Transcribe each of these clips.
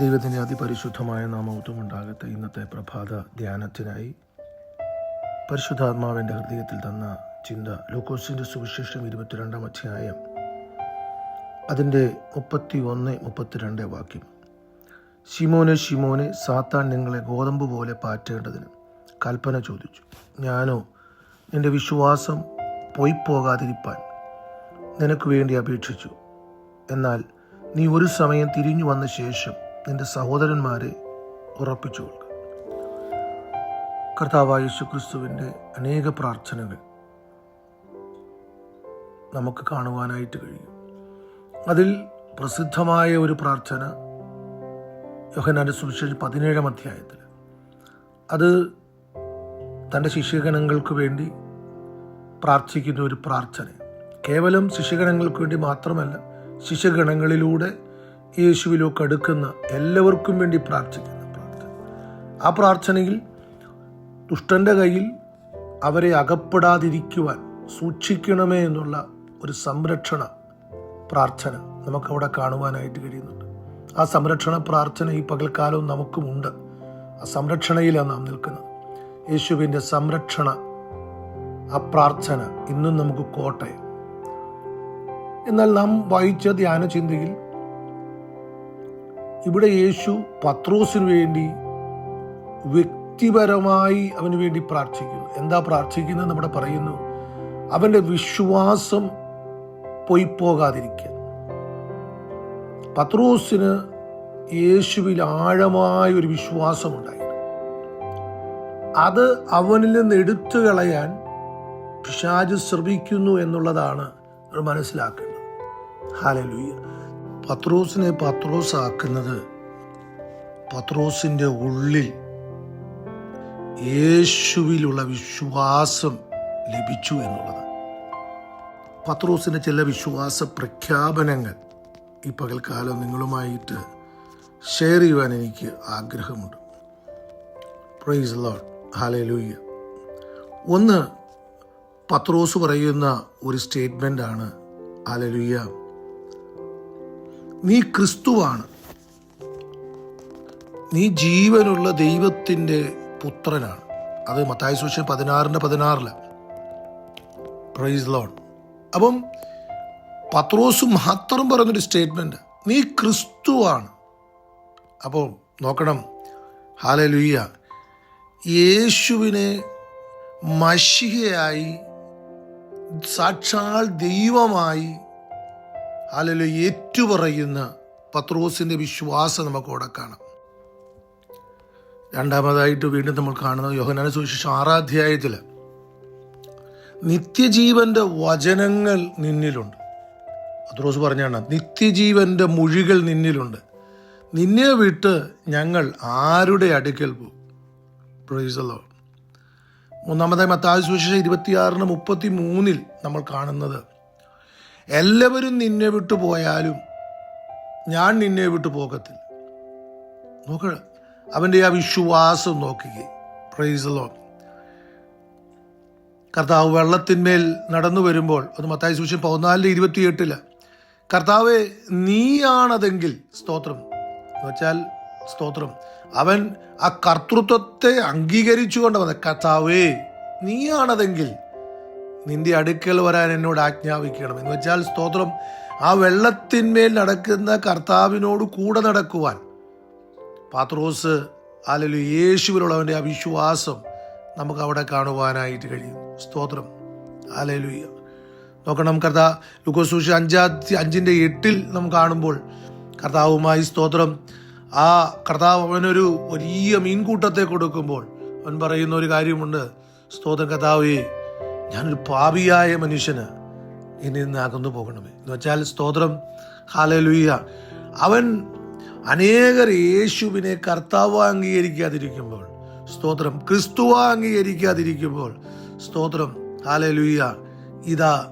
ദൈവത്തിന്റെ അതിപരിശുദ്ധമായ നാമൗത്വം ഉണ്ടാകട്ടെ. ഇന്നത്തെ പ്രഭാത ധ്യാനത്തിനായി പരിശുദ്ധാത്മാവിന്റെ ഹൃദയത്തിൽ തന്ന ചിന്ത ലൂക്കോസിന്റെ സുവിശേഷം ഇരുപത്തിരണ്ടാം അധ്യായം അതിന്റെ മുപ്പത്തി ഒന്ന് മുപ്പത്തിരണ്ട് വാക്യം. ഷിമോനെ ഷിമോനെ സാത്താൻ നിങ്ങളെ ഗോതമ്പ് പോലെ പാറ്റേണ്ടതിന് കൽപ്പന ചോദിച്ചു. ഞാനോ നിന്റെ വിശ്വാസം പോയി പോയിപ്പോകാതിരിപ്പാൻ നിനക്ക് വേണ്ടി അപേക്ഷിച്ചു. എന്നാൽ നീ ഒരു സമയം തിരിഞ്ഞു വന്ന ശേഷം നിന്റെ സഹോദരന്മാരെ ഉറപ്പിച്ചു കൊടുക്കുക കർത്താവായ യേശുക്രിസ്തുവിന്റെ അനേക പ്രാർത്ഥനകൾ നമുക്ക് കാണുവാനായിട്ട് കഴിയും. അതിൽ പ്രസിദ്ധമായ ഒരു പ്രാർത്ഥന യോഹനാന്റെ സുവിശേഷം പതിനേഴാം അധ്യായത്തിൽ. അത് തന്റെ ശിഷ്യഗണങ്ങൾക്ക് വേണ്ടി പ്രാർത്ഥിക്കുന്ന ഒരു പ്രാർത്ഥന. കേവലം ശിഷ്യഗണങ്ങൾക്ക് വേണ്ടി മാത്രമല്ല ശിഷ്യഗണങ്ങളിലൂടെ യേശുവിലേക്ക് അടുക്കുന്ന എല്ലാവർക്കും വേണ്ടി പ്രാർത്ഥിക്കുന്ന. പ്രാർത്ഥന ആ പ്രാർത്ഥനയിൽ ദുഷ്ടന്റെ കയ്യിൽ അവരെ അകപ്പെടാതിരിക്കുവാൻ സൂക്ഷിക്കണമേ എന്നുള്ള ഒരു സംരക്ഷണ പ്രാർത്ഥന നമുക്കവിടെ കാണുവാനായിട്ട് കഴിയുന്നുണ്ട്. ആ സംരക്ഷണ പ്രാർത്ഥന ഈ പകൽക്കാലവും നമുക്കുമുണ്ട്. ആ സംരക്ഷണയിലാണ് നാം നിൽക്കുന്നത്. യേശുവിന്റെ സംരക്ഷണ ആ പ്രാർത്ഥന ഇന്നും നമുക്ക് കോട്ടയം എന്നാൽ നാം വായിച്ച ധ്യാന ചിന്തയിൽ ഇവിടെ യേശു പത്രോസിന് വേണ്ടി വ്യക്തിപരമായി അവന് വേണ്ടി പ്രാർത്ഥിക്കുന്നു. എന്താ പ്രാർത്ഥിക്കുന്നത്? നമ്മുടെ പറയുന്നു അവന്റെ വിശ്വാസം പോയി പോകാതിരിക്കാൻ പത്രോസിന് യേശുവിൽ ആഴമായ ഒരു വിശ്വാസമുണ്ടായിരുന്നു. അത് അവനിൽ നിന്ന് എടുത്തു കളയാൻ പിശാജ് ശ്രമിക്കുന്നു എന്നുള്ളതാണ് മനസ്സിലാക്കേണ്ടത്. ഹാലലൂയ പത്രോസിനെ പത്രോസ് ആക്കുന്നത് പത്രോസിന്റെ ഉള്ളിൽ യേശുവിലുള്ള വിശ്വാസം ലഭിച്ചു എന്നുള്ളത്. പത്രോസിന്റെ ചില വിശ്വാസ പ്രഖ്യാപനങ്ങൾ ഈ പകൽക്കാലം നിങ്ങളുമായിട്ട് ഷെയർ ചെയ്യുവാൻ എനിക്ക് ആഗ്രഹമുണ്ട്. പ്രൈസ് ലോഡ് ഹാലലൂയ്യ ഒന്ന് പത്രോസ് പറയുന്ന ഒരു സ്റ്റേറ്റ്മെന്റ് ആണ്. ഹാലലൂയ്യ നീ ക്രിസ്തുവാണ്. നീ ജീവനുള്ള ദൈവത്തിന്റെ പുത്രനാണ്. അത് മത്തായ സുവിശേഷം പതിനാറിന്റെ പതിനാറിൽ. പ്രൈസ് ലോൺ അപ്പം പത്രോസ് മാത്രം പറഞ്ഞൊരു സ്റ്റേറ്റ്മെന്റ് നീ ക്രിസ്തുവാണ്. അപ്പോൾ നോക്കണം. ഹാലലുയ്യ യേശുവിനെ മഷികയായി സാക്ഷാൽ ദൈവമായി ഹാലലു ഏറ്റുപറയുന്ന പത്രോസിന്റെ വിശ്വാസം നമുക്ക് അവിടെ കാണാം. രണ്ടാമതായിട്ട് വീണ്ടും നമ്മൾ കാണുന്നത് യോഹനാന സുവിശേഷം ആറാധ്യായത്തിൽ നിത്യജീവന്റെ വചനങ്ങൾ നിന്നിലുണ്ട്. പത്രോസ് പറഞ്ഞാണ് നിത്യജീവന്റെ മൊഴികൾ നിന്നിലുണ്ട്. നിന്നെ വിട്ട് ഞങ്ങൾ ആരുടെ അടുക്കൽ പോകും? പ്രൈസലോ മൂന്നാമതായി മത്തായ സുവിശേഷം ഇരുപത്തിയാറിന് മുപ്പത്തി മൂന്നിൽ നമ്മൾ കാണുന്നത് എല്ലാവരും നിന്നെ വിട്ടു പോയാലും ഞാൻ നിന്നെ വിട്ടു പോകത്തില്ല. നോക്ക അവന്റെ ആ വിശ്വാസം നോക്കുക പ്രൈസലോ കർത്താവ് വെള്ളത്തിന്മേൽ നടന്നു വരുമ്പോൾ അത് മത്തായ സൂക്ഷ്യം പതിനാലിന്റെ ഇരുപത്തിയെട്ടിൽ കർത്താവെ നീയാണതെങ്കിൽ സ്തോത്രം. എന്ന് വെച്ചാൽ സ്തോത്രം. അവൻ ആ കർത്തൃത്വത്തെ അംഗീകരിച്ചുകൊണ്ട് വന്ന കർത്താവേ നീയാണതെങ്കിൽ നിന്റെ അടുക്കൽ വരാൻ എന്നോട് ആജ്ഞാപിക്കണം. എന്ന് വെച്ചാൽ സ്തോത്രം ആ വെള്ളത്തിന്മേൽ നടക്കുന്ന കർത്താവിനോട് കൂടെ നടക്കുവാൻ. പാത്രോസ് അല്ലെങ്കിൽ യേശുവിലുള്ളവന്റെ ആ വിശ്വാസം നമുക്ക് അവിടെ കാണുവാനായിട്ട് കഴിയും. സ്തോത്രം. അലലുയ്യ നോക്കണം കർത്താ ലുക്കോസൂഷി അഞ്ചാ അഞ്ചിന്റെ എട്ടിൽ നാം കാണുമ്പോൾ കർത്താവുമായി സ്തോത്രം ആ കർത്താവ് അവനൊരു വലിയ മീൻകൂട്ടത്തെ കൊടുക്കുമ്പോൾ അവൻ പറയുന്ന ഒരു കാര്യമുണ്ട്. സ്തോത്രം കർത്താവേ ഞാനൊരു പാപിയായ മനുഷ്യന് ഇനി നിന്ന് അകന്നു പോകണമേ. എന്ന് വെച്ചാൽ സ്തോത്രം. ഹാലലുയ്യ അവൻ അനേകർ യേശുവിനെ കർത്താവ് അംഗീകരിക്കാതിരിക്കുമ്പോൾ സ്തോത്രം ക്രിസ്തുവ അംഗീകരിക്കാതിരിക്കുമ്പോൾ സ്തോത്രം ഹാലലുയ്യ ഇതാ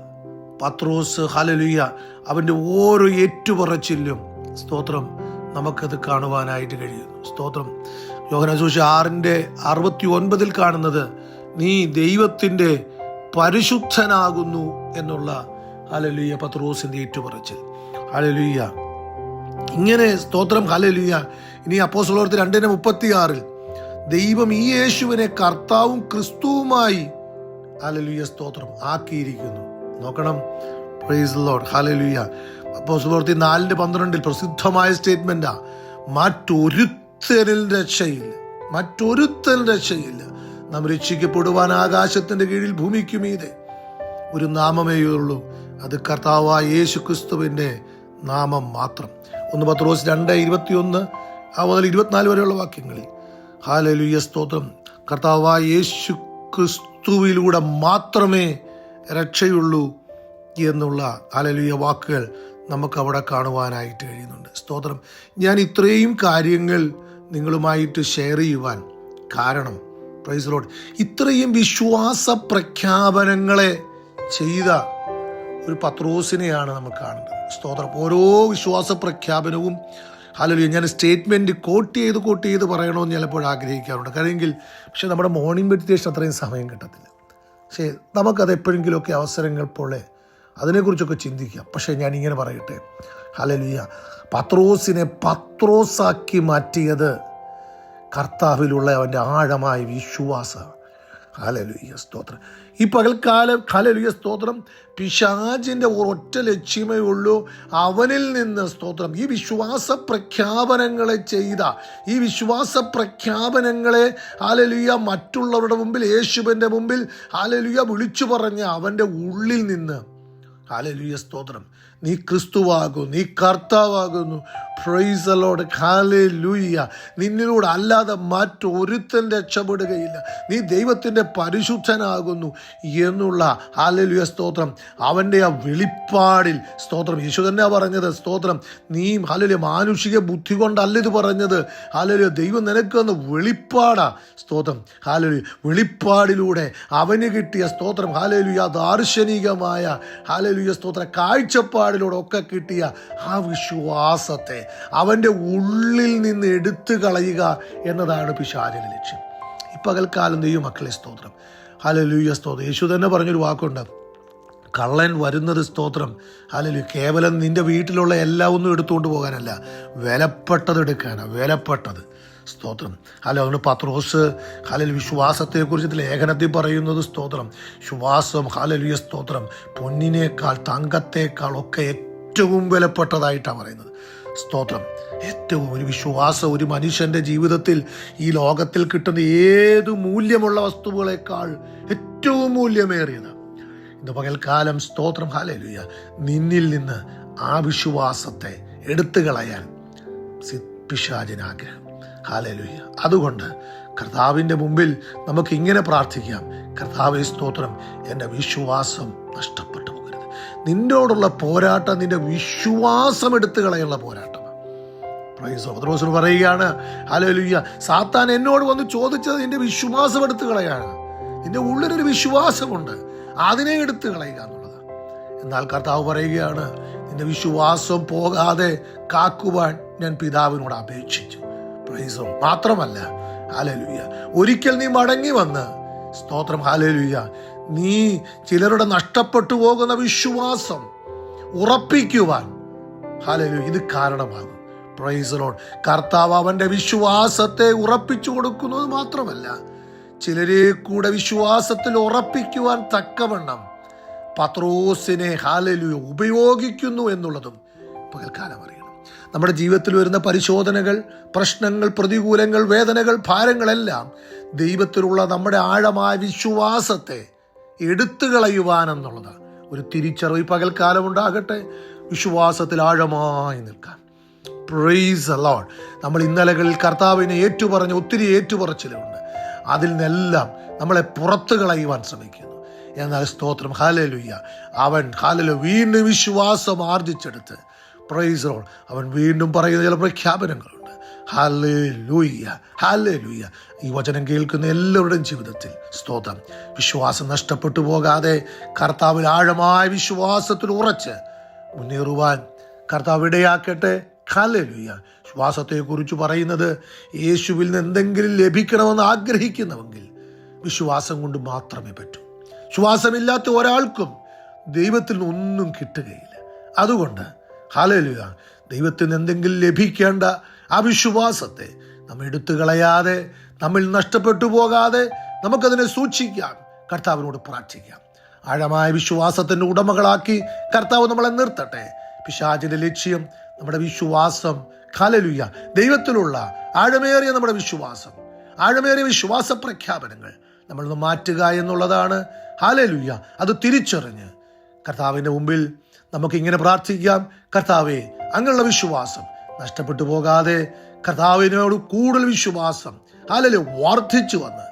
പത്രോസ് ഹാലലുയ്യ അവന്റെ ഓരോ ഏറ്റുപറച്ചിലും സ്തോത്രം നമുക്കത് കാണുവാനായിട്ട് കഴിയുന്നു. സ്തോത്രം. യോഹനസൂഷ ആറിന്റെ അറുപത്തി ഒൻപതിൽ കാണുന്നത് നീ ദൈവത്തിന്റെ പരിശുദ്ധനാകുന്നു എന്നുള്ള ഹലലുയ്യ പത്രോസിന്റെ ഏറ്റുപറച്ചിൽ. ഹലലുയ്യ ഇങ്ങനെ സ്തോത്രം ഹലലുയ്യ ഇനി അപ്പോസ്തലർക്ക് രണ്ടിന് മുപ്പത്തിയാറിൽ ദൈവം ഈ യേശുവിനെ കർത്താവും ക്രിസ്തുവുമായി ഹലലുയ്യ സ്തോത്രം ആക്കിയിരിക്കുന്നു. നോക്കണം. പ്രൈസ് ലോഡ് ഹലലുയ്യ അപ്പോസ്തലർക്ക് നാലിന്റെ പന്ത്രണ്ടിൽ പ്രസിദ്ധമായ സ്റ്റേറ്റ്മെന്റാ മറ്റൊരുത്തരിൽ രക്ഷയില്ല. മറ്റൊരുത്തൽ രക്ഷയില്ല. നാം രക്ഷിക്കപ്പെടുവാൻ ആകാശത്തിന്റെ കീഴിൽ ഭൂമിക്ക് ഒരു നാമമേ ഉള്ളൂ. അത് കർത്താവായ യേശു ക്രിസ്തുവിന്റെ നാമം മാത്രം. ഒന്ന് പത്ത് റോസ് രണ്ട് ഇരുപത്തിയൊന്ന് ആ മുതൽ ഇരുപത്തിനാല് വരെയുള്ള വാക്യങ്ങളിൽ. ഹാലലുയ സ്തോത്രം. കർത്താവായ യേശു ക്രിസ്തുവിലൂടെ മാത്രമേ രക്ഷയുള്ളൂ എന്നുള്ള ഹാലലുയ വാക്കുകൾ നമുക്ക് അവിടെ കാണുവാനായിട്ട് കഴിയുന്നുണ്ട്. സ്തോത്രം. ഞാൻ ഇത്രയും കാര്യങ്ങൾ നിങ്ങളുമായിട്ട് ഷെയർ ചെയ്യുവാൻ കാരണം പ്രൈസ് ലോഡ് ഇത്രയും വിശ്വാസ പ്രഖ്യാപനങ്ങളെ ചെയ്ത ഒരു പത്രോസിനെയാണ് നമ്മൾ കാണുന്നത്. സ്തോത്രം. ഓരോ വിശ്വാസ പ്രഖ്യാപനവും ഹലോ ഞാൻ സ്റ്റേറ്റ്മെന്റ് കോട്ട് ചെയ്ത് കോട്ട് ചെയ്ത് പറയണമെന്ന് ചിലപ്പോൾ ആഗ്രഹിക്കാറുണ്ട്. കാര്യമെങ്കിൽ പക്ഷേ നമ്മുടെ മോർണിംഗ് മെഡിറ്റേഷൻ അത്രയും സമയം കിട്ടത്തില്ല. പക്ഷേ നമുക്കത് എപ്പോഴെങ്കിലുമൊക്കെ അവസരങ്ങൾ പോലെ അതിനെക്കുറിച്ചൊക്കെ ചിന്തിക്കാം. പക്ഷേ ഞാൻ ഇങ്ങനെ പറയട്ടെ. ഹലലുയ പത്രോസിനെ പത്രോസാക്കി മാറ്റിയത് കർത്താവിലുള്ള അവന്റെ ആഴമായ വിശ്വാസം. ഹലലുയ സ്തോത്രം. ഈ പകൽക്കാലം ഹലലുയ സ്തോത്രം. പിശാചിന്റെ ഒറ്റ ലക്ഷ്യമേ ഉള്ളൂ. അവനിൽ നിന്ന് സ്തോത്രം ഈ വിശ്വാസ പ്രഖ്യാപനങ്ങളെ ചെയ്ത ഈ വിശ്വാസ പ്രഖ്യാപനങ്ങളെ ഹാലലുയ മറ്റുള്ളവരുടെ മുമ്പിൽ യേശുവിന്റെ മുമ്പിൽ ഹാലലുയ വിളിച്ചു പറഞ്ഞ അവന്റെ ഉള്ളിൽ നിന്ന് ഹാലലുയ സ്തോത്രം നീ ക്രിസ്തുവാകുന്നു നീ കർത്താവാകുന്നു. പ്രൈസലോട് ലൂയ്യ നിന്നിലൂടെ അല്ലാതെ മറ്റൊരുത്തൻ രക്ഷപ്പെടുകയില്ല. നീ ദൈവത്തിന്റെ പരിശുദ്ധനാകുന്നു എന്നുള്ള ഹാലലുയ സ്തോത്രം. അവന്റെ ആ വെളിപ്പാടിൽ സ്തോത്രം. യേശു തന്നെ പറഞ്ഞത് സ്തോത്രം. നീ ഹാലലുയ മാനുഷിക ബുദ്ധി കൊണ്ടല്ല ഇത് പറഞ്ഞത്. ഹാലലുയ ദൈവം നിനക്ക് വന്ന് വെളിപ്പാടാ സ്തോത്രം. ഹാലലുയ വെളിപ്പാടിലൂടെ അവന് കിട്ടിയ സ്തോത്രം. ഹാലലുയ ദാർശനികമായ ഹാലലുയ സ്തോത്ര. കാഴ്ചപ്പാടിലൂടെ ഒക്കെ കിട്ടിയ ആ വിശ്വാസത്തെ അവന്റെ ഉള്ളിൽ നിന്ന് എടുത്തു കളയുക എന്നതാണ് പിശാചന ലക്ഷ്യം. ഈ പകൽക്കാലം ദൈവം മക്കളെ സ്തോത്രം. ഹലലൂയ സ്തോത്രം. യേശു തന്നെ പറഞ്ഞൊരു വാക്കുണ്ട്. കള്ളൻ വരുന്നത് സ്തോത്രം. അല്ലെങ്കിൽ കേവലം നിന്റെ വീട്ടിലുള്ള എല്ലാം ഒന്നും എടുത്തുകൊണ്ട് പോകാനല്ല. വിലപ്പെട്ടത് എടുക്കാനാണ് വിലപ്പെട്ടത്. സ്തോത്രം. അല്ല അതുകൊണ്ട് പത്രോസ് ഹാലൽ വിശ്വാസത്തെക്കുറിച്ച് ലേഖനത്തിൽ പറയുന്നത് സ്തോത്രം. വിശ്വാസം ഹാലലിയ സ്തോത്രം. പൊന്നിനേക്കാൾ തങ്കത്തേക്കാൾ ഒക്കെ ഏറ്റവും വിലപ്പെട്ടതായിട്ടാണ് പറയുന്നത്. സ്തോത്രം. ഏറ്റവും ഒരു വിശ്വാസം ഒരു മനുഷ്യന്റെ ജീവിതത്തിൽ ഈ ലോകത്തിൽ കിട്ടുന്ന ഏത് മൂല്യമുള്ള വസ്തുക്കളെക്കാൾ ഏറ്റവും മൂല്യമേറിയത്. ഇന്ന് പകൽക്കാലം സ്തോത്രം ഹാലേലുയ നിന്നിൽ നിന്ന് ആ വിശ്വാസത്തെ എടുത്തു കളയാൻ പിശാചിനാഗ്രഹം ഹാലേലുയ. അതുകൊണ്ട് കർത്താവിന്റെ മുമ്പിൽ നമുക്ക് ഇങ്ങനെ പ്രാർത്ഥിക്കാം. കർത്താവെ സ്തോത്രം. എന്റെ വിശ്വാസം നഷ്ടപ്പെട്ടു പോകരുത്. നിന്നോടുള്ള പോരാട്ടം നിന്റെ വിശ്വാസം എടുത്തു കളയുള്ള പോരാട്ടം. പത്രോസിന് പറയുകയാണ് ഹലോലുയ്യ സാത്താൻ എന്നോട് വന്ന് ചോദിച്ചത് നിന്റെ വിശ്വാസം എടുത്തു കളയാണ്. നിന്റെ ഉള്ളിലൊരു വിശ്വാസമുണ്ട്. അതിനെ എടുത്തു കളയുക എന്നുള്ളത്. എന്നാൽ കർത്താവ് പറയുകയാണ് നിന്റെ വിശ്വാസം പോകാതെ കാക്കുവാൻ ഞാൻ പിതാവിനോട് അപേക്ഷിച്ചു. പ്രൈസോ മാത്രമല്ല ഹാലലുയ്യ ഒരിക്കൽ നീ മടങ്ങി വന്ന് സ്തോത്രം ഹാലലുയ്യ നീ ചിലരുടെ നഷ്ടപ്പെട്ടു പോകുന്ന വിശ്വാസം ഉറപ്പിക്കുവാൻ ഹാലലു ഇത് കാരണമാകും. പ്രൈസലോൺ കർത്താവ് അവന്റെ വിശ്വാസത്തെ ഉറപ്പിച്ചു കൊടുക്കുന്നത് മാത്രമല്ല ചിലരെ കൂടെ വിശ്വാസത്തിൽ ഉറപ്പിക്കുവാൻ തക്കവണ്ണം പത്രോസിനെ ഹാലലു ഉപയോഗിക്കുന്നു എന്നുള്ളതും പകൽക്കാലം അറിയണം. നമ്മുടെ ജീവിതത്തിൽ വരുന്ന പരിശോധനകൾ പ്രശ്നങ്ങൾ പ്രതികൂലങ്ങൾ വേദനകൾ ഭാരങ്ങളെല്ലാം ദൈവത്തിലുള്ള നമ്മുടെ ആഴമായ വിശ്വാസത്തെ എടുത്തു കളയുവാനെന്നുള്ളത് ഒരു തിരിച്ചറിവ് പകൽക്കാലം ഉണ്ടാകട്ടെ. വിശ്വാസത്തിൽ ആഴമായി നിൽക്കാൻ പ്രൈസ് അലോൺ നമ്മൾ ഇന്നലകളിൽ കർത്താവിനെ ഏറ്റുപറഞ്ഞ ഒത്തിരി ഏറ്റുപറച്ചിലുണ്ട്. അതിൽ നിന്നെല്ലാം നമ്മളെ പുറത്തു കളയുവാൻ ശ്രമിക്കുന്നു. എന്നാൽ സ്തോത്രം. ഹാലലുയ്യ അവൻ ഹാലലു വീണ്ടും വിശ്വാസം ആർജിച്ചെടുത്ത് പ്രൈസ് അവൻ വീണ്ടും പറയുന്ന ചില പ്രഖ്യാപനങ്ങളുണ്ട്. ഹാലേ ലൂയ്യ ഹാലേ ലൂയ്യ ഈ വചനം കേൾക്കുന്ന എല്ലാവരുടെയും ജീവിതത്തിൽ സ്തോത്രം. വിശ്വാസം നഷ്ടപ്പെട്ടു പോകാതെ കർത്താവിൽ ആഴമായ വിശ്വാസത്തിൽ ഉറച്ച് മുന്നേറുവാൻ കർത്താവ് ഇടയാക്കട്ടെ. ഹാലലുയ്യ വിശ്വാസത്തെക്കുറിച്ച് പറയുന്നത് യേശുവിൽ നിന്ന് എന്തെങ്കിലും ലഭിക്കണമെന്ന് ആഗ്രഹിക്കുന്നുവെങ്കിൽ വിശ്വാസം കൊണ്ട് മാത്രമേ പറ്റൂ. വിശ്വാസമില്ലാത്ത ഒരാൾക്കും ദൈവത്തിൽ നിന്നൊന്നും കിട്ടുകയില്ല. അതുകൊണ്ട് ഹാലലുയ. ദൈവത്തിന് എന്തെങ്കിലും ലഭിക്കേണ്ട ആ വിശ്വാസത്തെ നമ്മൾ എടുത്തു കളയാതെ നമ്മൾ നഷ്ടപ്പെട്ടു പോകാതെ നമുക്കതിനെ സൂക്ഷിക്കാം. കർത്താവിനോട് പ്രാർത്ഥിക്കാം. ആഴമായ വിശ്വാസത്തിന്റെ ഉടമകളാക്കി കർത്താവ് നമ്മളെ നിർത്തട്ടെ. പിശാചിന്റെ ലക്ഷ്യം നമ്മുടെ വിശ്വാസം. കലലുയ ദൈവത്തിലുള്ള ആഴമേറിയ നമ്മുടെ വിശ്വാസം. ആഴമേറിയ വിശ്വാസ പ്രഖ്യാപനങ്ങൾ നമ്മൾ മാറ്റുക എന്നുള്ളതാണ്. ഹാലലുയ്യ അത് തിരിച്ചറിഞ്ഞ് കർത്താവിന്റെ മുമ്പിൽ നമുക്ക് ഇങ്ങനെ പ്രാർത്ഥിക്കാം. കർത്താവെ അങ്ങനെയുള്ള വിശ്വാസം നഷ്ടപ്പെട്ടു പോകാതെ കർത്താവിനോട് കൂടുതൽ വിശ്വാസം അല്ലെ വർദ്ധിച്ചു വന്ന്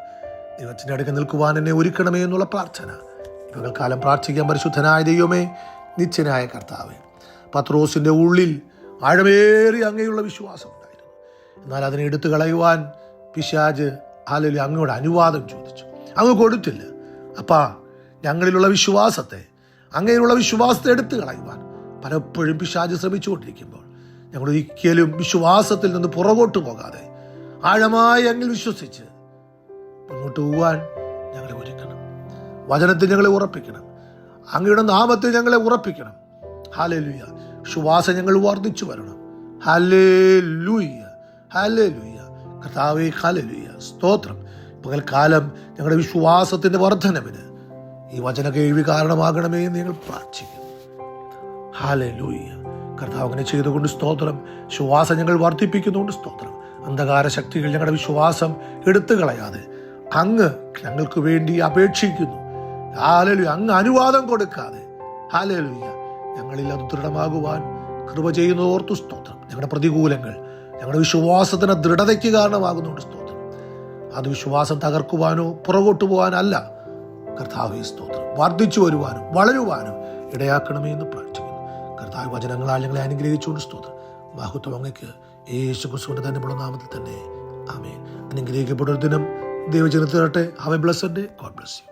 ദൈവത്തിന്റെ അടുക്കൽ നിൽക്കുവാൻ എന്നെ ഒരുക്കണമേ എന്നുള്ള പ്രാർത്ഥന. പകൽക്കാലം പ്രാർത്ഥിക്കാൻ പരിശുദ്ധനായ ദൈവമേ നിത്യനായ കർത്താവെ പത്രോസിന്റെ ഉള്ളിൽ ആഴമേറിയ അങ്ങയുള്ള വിശ്വാസം ഉണ്ടായിരുന്നു. എന്നാൽ അതിനെ എടുത്തു കളയുവാൻ പിശാജ് ഹാലലി അങ്ങയോട് അനുവാദം ചോദിച്ചു. അങ്ങ് കൊടുത്തില്ല. അപ്പാ ഞങ്ങളിലുള്ള വിശ്വാസത്തെ അങ്ങനെയുള്ള വിശ്വാസത്തെ എടുത്തു കളയുവാൻ പലപ്പോഴും പിശാജ് ശ്രമിച്ചുകൊണ്ടിരിക്കുമ്പോൾ ഞങ്ങൾ ഒരിക്കലും വിശ്വാസത്തിൽ നിന്ന് പുറകോട്ട് പോകാതെ ആഴമായി അങ്ങിൽ വിശ്വസിച്ച് മുന്നോട്ട് പോകാൻ ഞങ്ങളെ ഒരുക്കണം. വചനത്തിൽ ഞങ്ങളെ ഉറപ്പിക്കണം. അങ്ങയുടെ നാമത്തിൽ ഞങ്ങളെ ഉറപ്പിക്കണം. ഹാലേ ലുയ്യ വിശ്വാസം ഞങ്ങൾ വർദ്ധിച്ചു വരണം. ഹാലേ ലൂയ്യ ഹാലേ ലുയ്യ കർത്താവേ ഹാലേ ലുയ്യ സ്തോത്രം. പകൽക്കാലം ഞങ്ങളുടെ വിശ്വാസത്തിന്റെ വർധനവിന് ഈ വചന കേൾവി കാരണമാകണമേ നിങ്ങൾ ഞങ്ങൾ പ്രാർത്ഥിക്കുന്നു. ഹാലേ ലൂയ്യ കർത്താവ് അങ്ങനെ ചെയ്തുകൊണ്ട് സ്തോത്രം. ശ്വാസം ഞങ്ങൾ വർദ്ധിപ്പിക്കുന്നുകൊണ്ട് സ്തോത്രം. അന്ധകാര ശക്തികൾ ഞങ്ങളുടെ വിശ്വാസം എടുത്തു കളയാതെ അങ്ങ് ഞങ്ങൾക്ക് വേണ്ടി അപേക്ഷിക്കുന്നു. ഹാലലു അങ്ങ് അനുവാദം കൊടുക്കാതെ. ഹാലലുയ്യ ഞങ്ങളിൽ അത് ദൃഢമാകുവാൻ കൃപ ചെയ്യുന്ന ഓർത്തു സ്തോത്രം. ഞങ്ങളുടെ പ്രതികൂലങ്ങൾ ഞങ്ങളുടെ വിശ്വാസത്തിന് ദൃഢതയ്ക്ക് കാരണമാകുന്നുണ്ട് സ്തോത്രം. അത് വിശ്വാസം തകർക്കുവാനോ പുറകോട്ട് പോകാനല്ല. കർത്താവെ സ്തോത്രം. വർദ്ധിച്ചു വരുവാനും വളരുവാനും ഇടയാക്കണമേ എന്ന് പ്രാർത്ഥിക്കുന്നു. കർത്താവ് വചനങ്ങളാൽ ഞങ്ങളെ അനുഗ്രഹിച്ചുകൊണ്ട് സ്തോത്രം. മഹത്വം അങ്ങക്ക് യേശു കുസുവിന്റെ തന്നെ നാമത്തിൽ തന്നെ. ആമേ അനുഗ്രഹിക്കപ്പെട്ട ഒരു ദിനം ദൈവജനത്തിരട്ടെ have a blessed God bless you